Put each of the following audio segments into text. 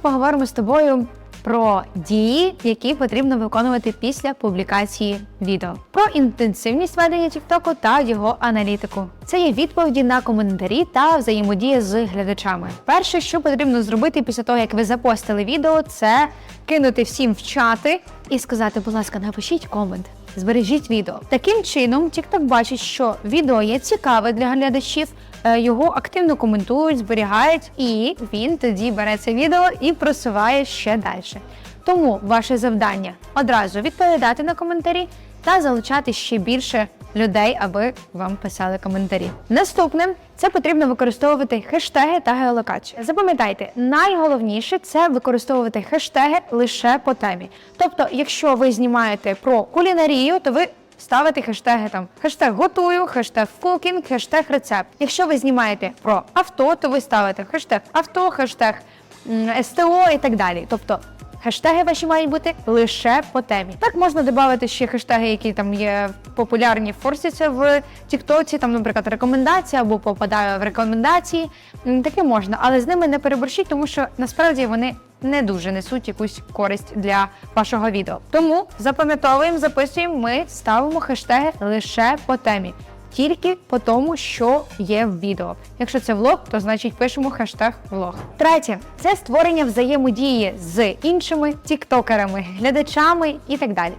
поговоримо з тобою про дії, які потрібно виконувати після публікації відео, про інтенсивність ведення TikTok та його аналітику. Це є відповіді на коментарі та взаємодія з глядачами. Перше, що потрібно зробити після того, як ви запостили відео, це кинути всім в чати і сказати, будь ласка, напишіть комент. Збережіть відео. Таким чином, TikTok бачить, що відео є цікаве для глядачів, е, його активно коментують, зберігають, і він тоді бере це відео і просуває ще далі. Тому ваше завдання одразу відповідати на коментарі та залучати ще більше людей, аби вам писали коментарі. Наступним це потрібно використовувати хештеги та геолокацію. Запам'ятайте, найголовніше це використовувати хештеги лише по темі. Тобто, якщо ви знімаєте про кулінарію, то ви ставите хештеги там хештег готую, хештег cooking, хештег рецепт. Якщо ви знімаєте про авто, то ви ставите хештег авто, хештег СТО і так далі. Тобто Хештеги ваші мають бути лише по темі. Так можна додати ще хештеги, які там є популярні в форсіці в Тіктоці, там, наприклад, рекомендація або попадає в рекомендації. Таке можна, але з ними не переборщіть, тому що насправді вони не дуже несуть якусь користь для вашого відео. Тому запам'ятовуємо, записуємо, ми ставимо хештеги лише по темі. Тільки по тому, що є в відео. Якщо це влог, то значить пишемо хештег влог. Третє це створення взаємодії з іншими тіктокерами, глядачами і так далі.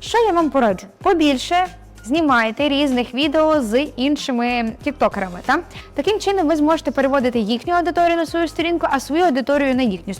Що я вам пораджу? Побільше знімайте різних відео з іншими тіктокерами. Та? Таким чином ви зможете переводити їхню аудиторію на свою сторінку, а свою аудиторію на їхню